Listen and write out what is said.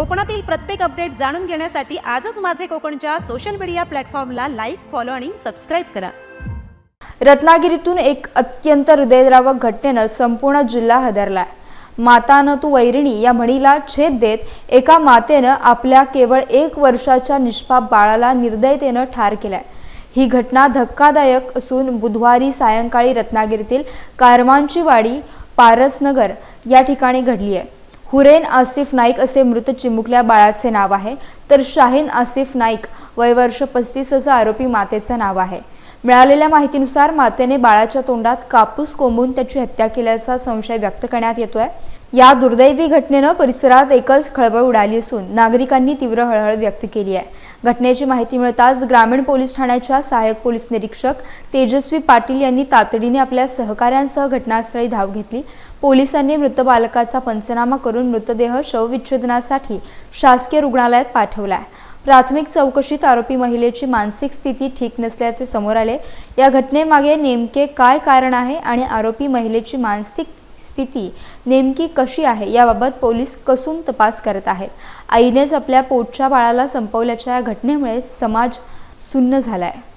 कोकणातील प्रत्येक अपडेट जाणून घेण्यासाठी आजच माझे कोकणच्या सोशल मीडिया प्लॅटफॉर्मला लाईक फॉलो आणि सबस्क्राईब करा. रत्नागिरीतून एक अत्यंत हृदयद्रावक घटनेनं संपूर्ण जिल्हा हादरला. माता न तू वैरिणी या म्हणीला छेद देत एका मातेनं आपल्या केवळ एक वर्षाच्या निष्पाप बाळाला निर्दयतेनं ठार केलाय. ही घटना धक्कादायक असून बुधवारी सायंकाळी रत्नागिरीतील कारवांची वाडी पारसनगर या ठिकाणी घडली आहे हुरेन आसिफ नाईक असे मृत चिमुकल्या बाळाचे नाव आहे तर शाहीन आसिफ नाईक वय वर्ष पस्तीस असं आरोपी मातेचं नाव आहे. मिळालेल्या माहितीनुसार मातेने बाळाच्या तोंडात कापूस कोंबून त्याची हत्या केल्याचा संशय व्यक्त करण्यात येतोय. या दुर्दैवी घटनेनं परिसरात एकच खळबळ उडाली असून नागरिकांनी तीव्र हळहळ व्यक्त केली आहे. घटनेची माहिती मिळताच ग्रामीण पोलीस ठाण्याच्या सहाय्यक पोलीस निरीक्षक तेजस्वी पाटील यांनी तातडीने आपल्या सहकाऱ्यांसह घटनास्थळी धाव घेतली. पोलिसांनी मृत बालकाचा पंचनामा करून मृतदेह शवविच्छेदनासाठी शासकीय रुग्णालयात पाठवलाय. प्राथमिक चौकशीत आरोपी महिलेची मानसिक स्थिती ठीक नसल्याचे समोर आले. या घटनेमागे नेमके काय कारण आहे आणि आरोपी महिलेची मानसिक स्थिती नेमकी कशी आहे याबाबत पोलीस कसून तपास करत आहेत. आईनेच आपल्या पोटच्या बाळाला संपवल्याच्या या घटनेमुळे समाज सुन्न झाला आहे